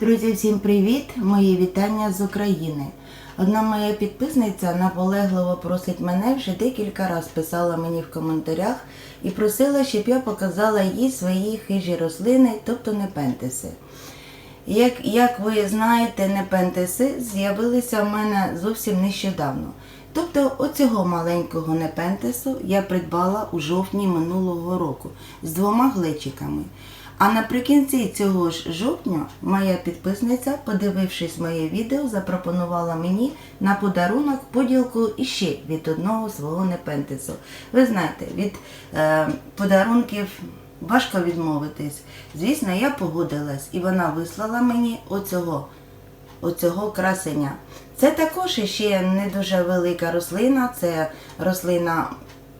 Друзі, всім привіт! Мої вітання з України. Одна моя підписниця наполегливо просить мене вже декілька разів писала мені в коментарях і просила, щоб я показала їй свої хижі рослини, тобто непентеси. Як, як ви знаєте, непентеси з'явилися в мене зовсім нещодавно. Тобто оцього маленького непентесу я придбала у жовтні минулого року з двома глечиками. А наприкінці цього ж жовтня моя підписниця, подивившись моє відео, запропонувала мені на подарунок поділку іще від одного свого непентесу. Ви знаєте, від е, подарунків важко відмовитись. Звісно, я погодилась, і вона вислала мені оцього оцього красення. Це також ще не дуже велика рослина, це рослина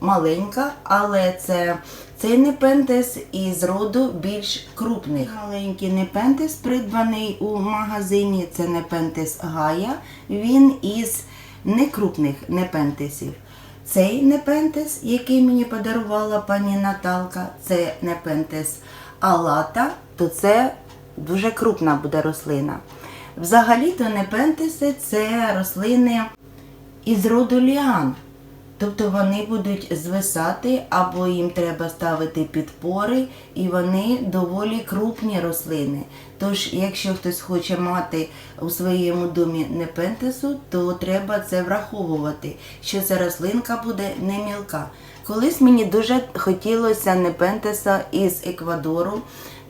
маленька, але це цей непентес із роду більш крупних. Маленький непентес, придбаний у магазині, це непентес Гая. Він із некрупних непентесів. Цей непентес, який мені подарувала пані Наталка, це непентес Алата, то це дуже крупна буде рослина. Взагалі-то непентеси це рослини із роду ліан. Тобто вони будуть звисати, або їм треба ставити підпори, і вони доволі крупні рослини. Тож, якщо хтось хоче мати у своєму домі непентесу, то треба це враховувати, що ця рослинка буде не мілка. Колись мені дуже хотілося непентеса із Еквадору.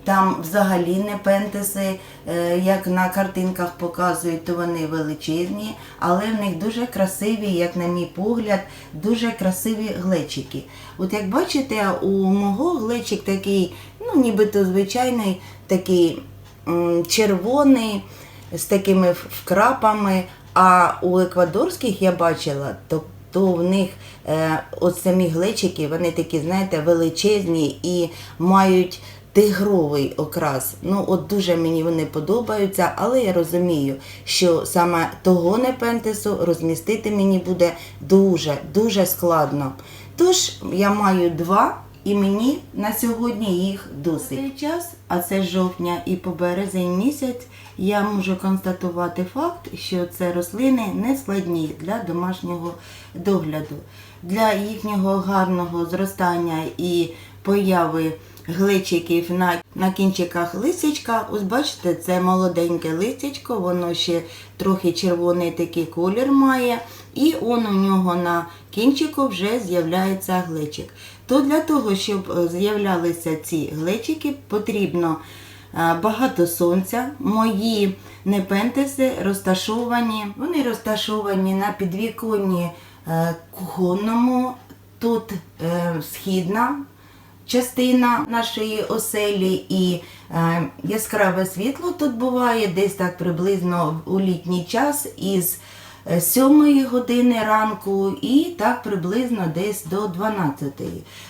Там взагалі не пентеси, е, як на картинках показують, то вони величезні, але в них дуже красиві, як на мій погляд, дуже красиві глечики. От як бачите, у мого глечик такий, ну нібито звичайний, такий червоний, з такими вкрапами. А у еквадорських я бачила, то то в них е, от самі глечики, вони такі, знаєте, величезні і мають тигровий окрас. Ну, от дуже мені вони подобаються, але я розумію, що саме того непентесу розмістити мені буде дуже, дуже складно. Тож я маю два. І мені на сьогодні їх досить. Цей час, а це жовтня і по березень місяць, я можу констатувати факт, що це рослини не складні для домашнього догляду. Для їхнього гарного зростання і появи глечиків на, на кінчиках листячка. Ось бачите, це молоденьке листячко, воно ще трохи червоний такий колір має. І он у нього на кінчику вже з'являється глечик. То для того, щоб е, з'являлися ці глечики, потрібно е, багато сонця. Мої непентеси розташовані. Вони розташовані на підвіконні е, кухонному, тут е, східна частина нашої оселі і е, яскраве світло тут буває десь так приблизно у літній час із 7 години ранку і так приблизно десь до 12.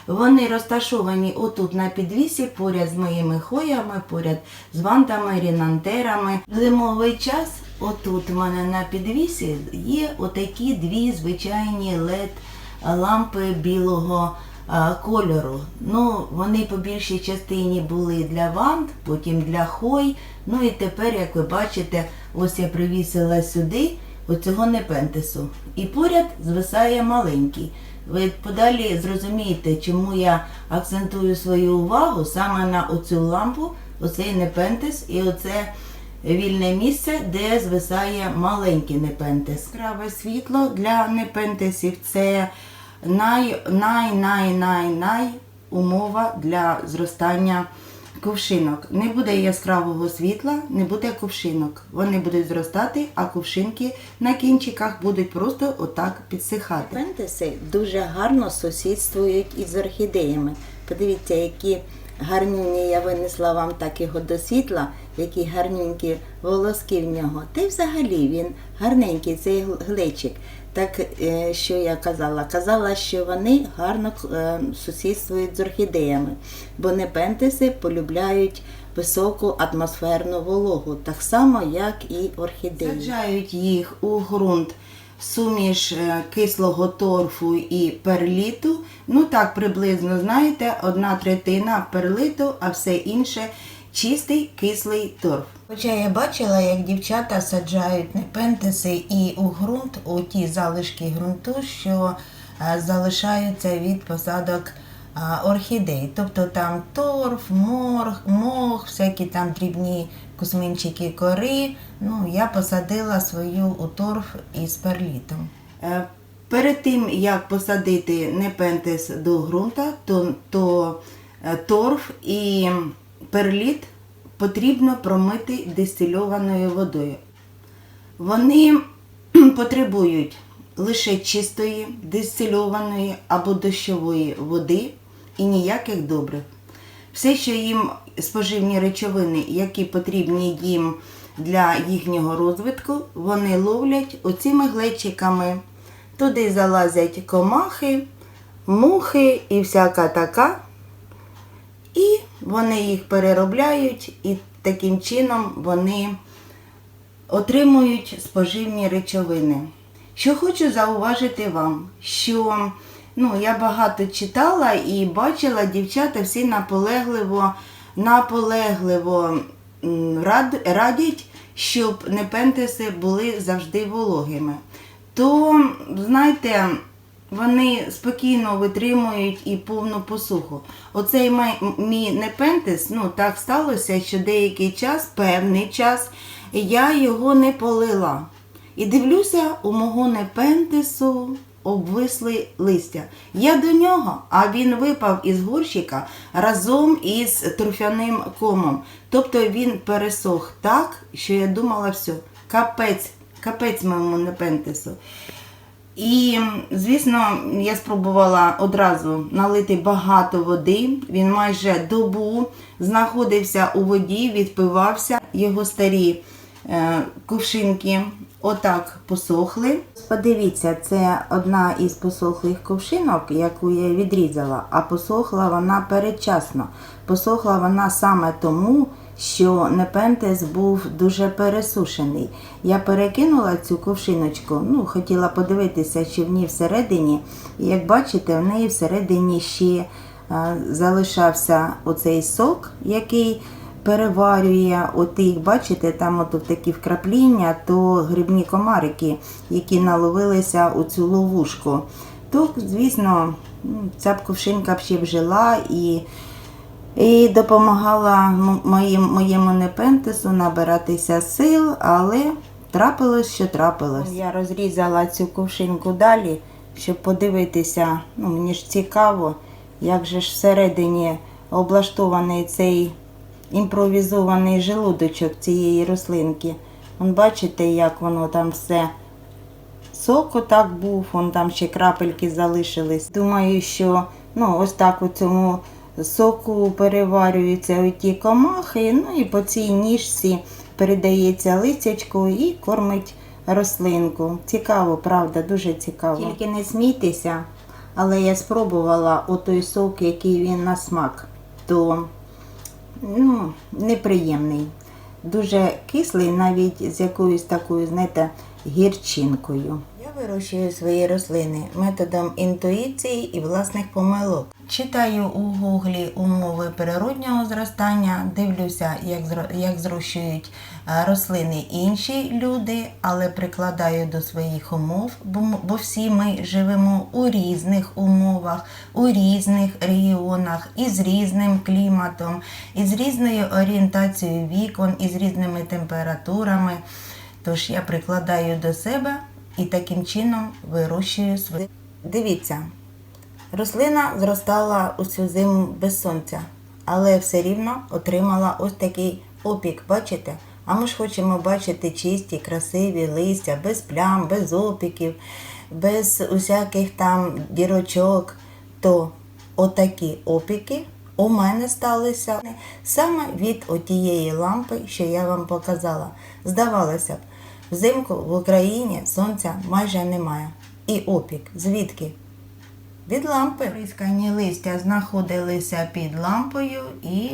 Вони розташовані отут на підвісі, поряд з моїми хоями, поряд з вантами, рінантерами. В зимовий час отут у мене на підвісі є отакі дві звичайні LED лампи білого кольору. Ну, вони по більшій частині були для вант, потім для хой. Ну і тепер, як ви бачите, ось я привісила сюди оцього непентесу. І поряд звисає маленький. Ви подалі зрозумієте, чому я акцентую свою увагу саме на оцю лампу, оцей непентес і оце вільне місце, де звисає маленький непентес. Яскраве світло для непентесів це най, най, най, най, най умова для зростання кувшинок. Не буде яскравого світла, не буде кувшинок. Вони будуть зростати, а кувшинки на кінчиках будуть просто отак підсихати. Пентеси дуже гарно сусідствують із орхідеями. Подивіться, які гарнюні я винесла вам так його до світла, які гарненькі волоски в нього. Та й взагалі він гарненький, цей глечик. Так, е, що я казала? Казала, що вони гарно е, сусідствують з орхідеями, бо непентеси полюбляють високу атмосферну вологу, так само, як і орхідеї. Саджають їх у ґрунт суміш е, кислого торфу і перліту. Ну так приблизно, знаєте, одна третина перлиту, а все інше чистий кислий торф. Хоча я бачила, як дівчата саджають непентеси і у ґрунт, у ті залишки ґрунту, що е, залишаються від посадок е, орхідей. Тобто там торф, морг, мох, всякі там дрібні кузьминчики кори. Ну, я посадила свою у торф із перлітом. Е, Перед тим, як посадити непентес до ґрунта, то, то торф і перліт потрібно промити дистильованою водою. Вони потребують лише чистої, дистильованої або дощової води і ніяких добрив. Все, що їм споживні речовини, які потрібні їм для їхнього розвитку, вони ловлять оцими глечиками. Туди залазять комахи, мухи і всяка така. Вони їх переробляють, і таким чином вони отримують споживні речовини. Що хочу зауважити вам, що ну, я багато читала і бачила, дівчата всі наполегливо, наполегливо рад, радять, щоб непентеси були завжди вологими. То, знаєте, вони спокійно витримують і повну посуху. Оцей мій непентес, ну так сталося, що деякий час, певний час, я його не полила. І дивлюся, у мого непентесу обвисли листя. Я до нього, а він випав із горщика разом із торфяним комом. Тобто він пересох так, що я думала, все, капець, капець моєму непентесу. І, звісно, я спробувала одразу налити багато води. Він майже добу знаходився у воді, відпивався. Його старі е, кувшинки отак посохли. Подивіться, це одна із посохлих кувшинок, яку я відрізала, а посохла вона передчасно. Посохла вона саме тому, що непентес був дуже пересушений. Я перекинула цю ковшиночку, ну, хотіла подивитися, чи в ній всередині. І як бачите, в неї всередині ще е, залишався оцей сок, який переварює отих, бачите, там от такі вкрапління, то грибні комарики, які наловилися у цю ловушку. То, звісно, ну, ця б ковшинка б ще б жила і і допомагала м- моїм, моєму непентесу набиратися сил, але трапилось, що трапилось. Я розрізала цю кувшинку далі, щоб подивитися. Ну, мені ж цікаво, як же ж всередині облаштований цей імпровізований желудочок цієї рослинки. Вон бачите, як воно там все Сок отак був, вон там ще крапельки залишились. Думаю, що ну, ось так у цьому соку переварюються оті комахи, ну і по цій ніжці передається листячко і кормить рослинку. Цікаво, правда, дуже цікаво. Тільки не смійтеся, але я спробувала отой сок, який він на смак, то ну, неприємний. Дуже кислий, навіть з якоюсь такою, знаєте, гірчинкою. Вирощую свої рослини методом інтуїції і власних помилок. Читаю у гуглі умови природнього зростання, дивлюся, як, як зрощують е, рослини інші люди, але прикладаю до своїх умов, бо, всі ми живемо у різних умовах, у різних регіонах, із різним кліматом, із різною орієнтацією вікон, із різними температурами. Тож я прикладаю до себе і таким чином вирощую свої. Дивіться, рослина зростала усю зиму без сонця, але все рівно отримала ось такий опік, бачите? А ми ж хочемо бачити чисті, красиві листя, без плям, без опіків, без усяких там дірочок. То отакі опіки у мене сталися саме від отієї лампи, що я вам показала. Здавалося б, взимку в Україні сонця майже немає. І опік. Звідки? Від лампи. Прискані листя знаходилися під лампою і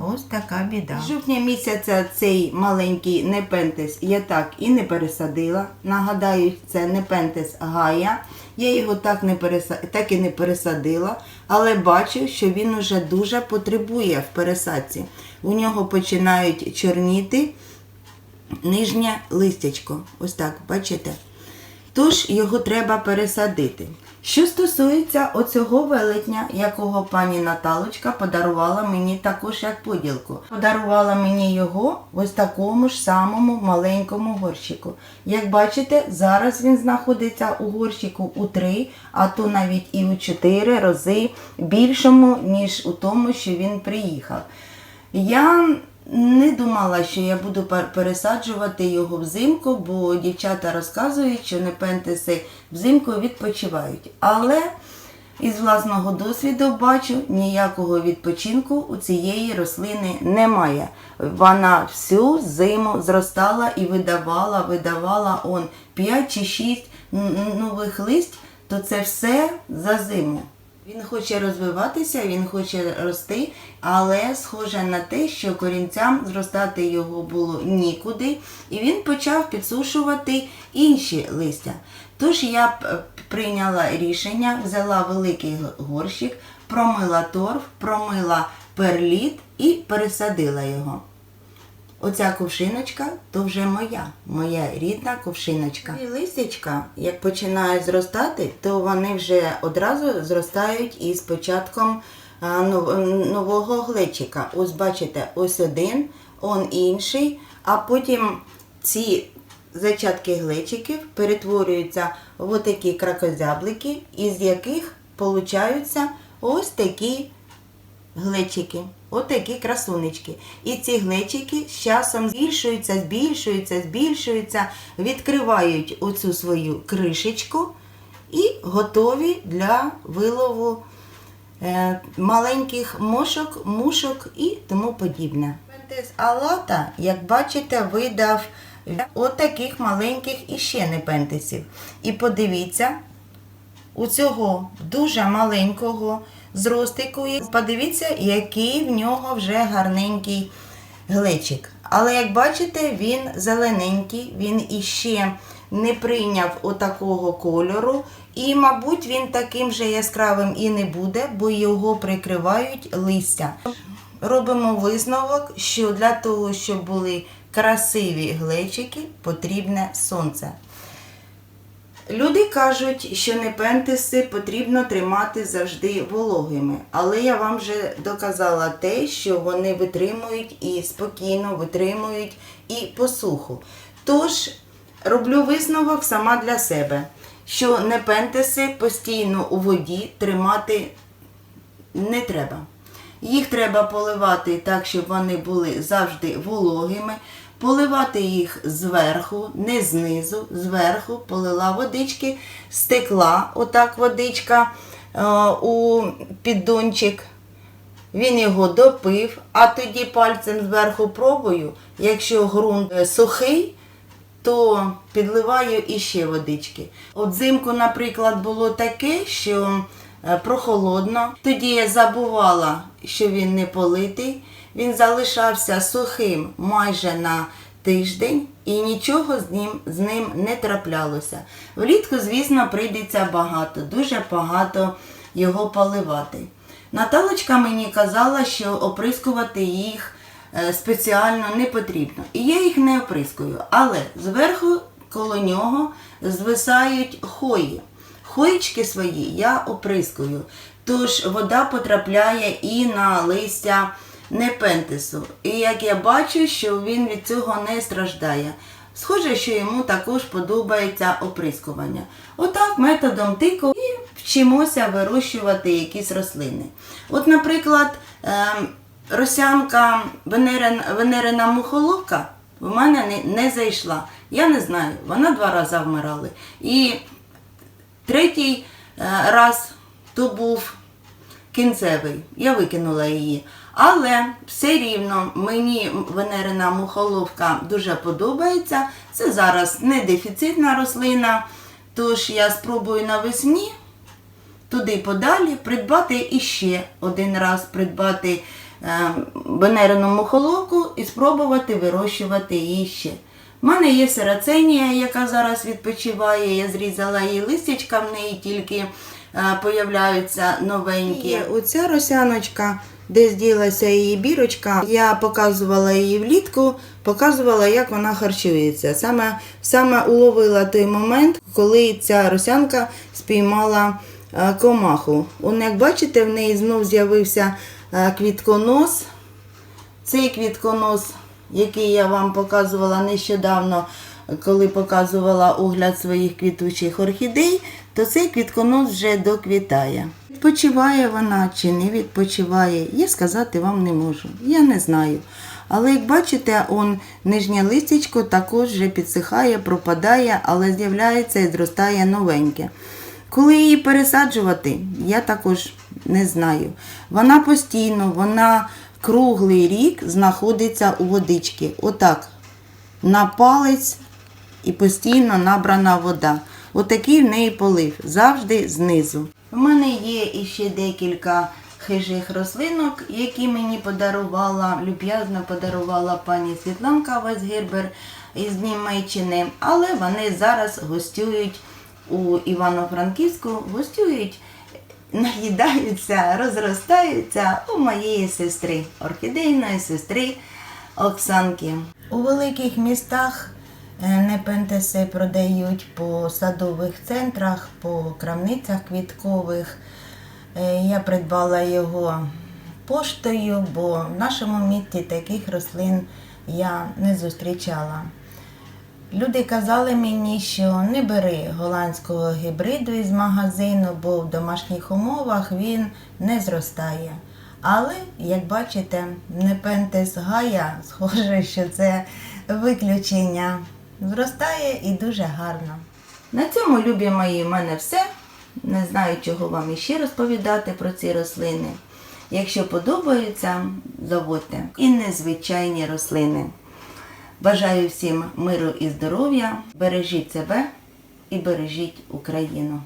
ось така біда. З жовтня місяця цей маленький непентес я так і не пересадила. Нагадаю, це непентес Гая. Я його так, не переса... так і не пересадила, але бачу, що він уже дуже потребує в пересадці. У нього починають чорніти нижнє листячко. Ось так, бачите? Тож його треба пересадити. Що стосується оцього велетня, якого пані Наталочка подарувала мені також як поділку. Подарувала мені його ось такому ж самому маленькому горщику. Як бачите, зараз він знаходиться у горщику у три, а то навіть і у чотири рази більшому, ніж у тому, що він приїхав. Я не думала, що я буду пересаджувати його взимку, бо дівчата розказують, що непентеси взимку відпочивають. Але із власного досвіду бачу, ніякого відпочинку у цієї рослини немає. Вона всю зиму зростала і видавала, видавала он 5 чи 6 нових листь, то це все за зиму. Він хоче розвиватися, він хоче рости, але схоже на те, що корінцям зростати його було нікуди, і він почав підсушувати інші листя. Тож я прийняла рішення, взяла великий горщик, промила торф, промила перліт і пересадила його. Оця ковшиночка то вже моя, моя рідна ковшиночка. І листячка, як починають зростати, то вони вже одразу зростають із початком нового глечика. Ось бачите, ось один, он інший, а потім ці зачатки глечиків перетворюються в такі кракозяблики, із яких получаються ось такі глечики. Отакі красунечки. І ці глечики з часом збільшуються, збільшуються, збільшуються, відкривають оцю свою кришечку і готові для вилову е, маленьких мошок, мушок і тому подібне. Пентес алата, як бачите, видав отаких маленьких іще непентесів. І подивіться, у цього дуже маленького зростику. є. Подивіться, який в нього вже гарненький глечик. Але як бачите, він зелененький, він іще не прийняв отакого кольору. І, мабуть, він таким же яскравим і не буде, бо його прикривають листя. Робимо висновок, що для того, щоб були красиві глечики, потрібне сонце. Люди кажуть, що непентеси потрібно тримати завжди вологими, але я вам вже доказала те, що вони витримують і спокійно витримують і посуху. Тож роблю висновок сама для себе, що непентеси постійно у воді тримати не треба. Їх треба поливати так, щоб вони були завжди вологими. Поливати їх зверху, не знизу, зверху полила водички, стекла отак водичка е, у піддончик. Він його допив, а тоді пальцем зверху пробую. Якщо ґрунт е, сухий, то підливаю іще водички. От взимку, наприклад, було таке, що е, прохолодно. Тоді я забувала, що він не политий. Він залишався сухим майже на тиждень і нічого з ним, з ним не траплялося. Влітку, звісно, прийдеться багато, дуже багато його поливати. Наталочка мені казала, що оприскувати їх е, спеціально не потрібно. І я їх не оприскую. Але зверху коло нього звисають хої. Хоїчки свої я оприскую. Тож вода потрапляє і на листя непентесу. І як я бачу, що він від цього не страждає. Схоже, що йому також подобається оприскування. Отак методом тику і вчимося вирощувати якісь рослини. От, наприклад, ем, росянка венерин, венерина мухоловка в мене не, не зайшла. Я не знаю, вона два рази вмирала. І третій е, раз то був кінцевий. Я викинула її. Але все рівно мені венерина мухоловка дуже подобається. Це зараз не дефіцитна рослина. Тож я спробую навесні туди подалі придбати іще один раз придбати е, венерину мухоловку і спробувати вирощувати її ще. У мене є сираценія, яка зараз відпочиває. Я зрізала її листячка, в неї тільки е, появляються новенькі. І оця росяночка де ділася її бірочка. Я показувала її влітку, показувала, як вона харчується. Саме, саме уловила той момент, коли ця росянка спіймала е, комаху. Он, як бачите, в неї знов з'явився е, квітконос. Цей квітконос, який я вам показувала нещодавно, коли показувала огляд своїх квітучих орхідей, то цей квітконос вже доквітає. Відпочиває вона чи не відпочиває, я сказати вам не можу. Я не знаю. Але як бачите, он нижнє листячко також вже підсихає, пропадає, але з'являється і зростає новеньке. Коли її пересаджувати, я також не знаю. Вона постійно, вона круглий рік знаходиться у водички. Отак, на палець і постійно набрана вода. Отакий в неї полив, завжди знизу. У мене є іще декілька хижих рослинок, які мені подарувала, люб'язно подарувала пані Світланка Вайсгербер із Німеччини, але вони зараз гостюють у Івано-Франківську, гостюють, наїдаються, розростаються у моєї сестри, орхідейної сестри Оксанки. У великих містах непентеси продають по садових центрах, по крамницях квіткових. Е, Я придбала його поштою, бо в нашому місті таких рослин я не зустрічала. Люди казали мені, що не бери голландського гібриду із магазину, бо в домашніх умовах він не зростає. Але, як бачите, непентес гая, схоже, що це виключення. Зростає і дуже гарно. На цьому, любі мої, в мене все. Не знаю, чого вам іще розповідати про ці рослини. Якщо подобаються, заводьте. І незвичайні рослини. Бажаю всім миру і здоров'я. Бережіть себе і бережіть Україну.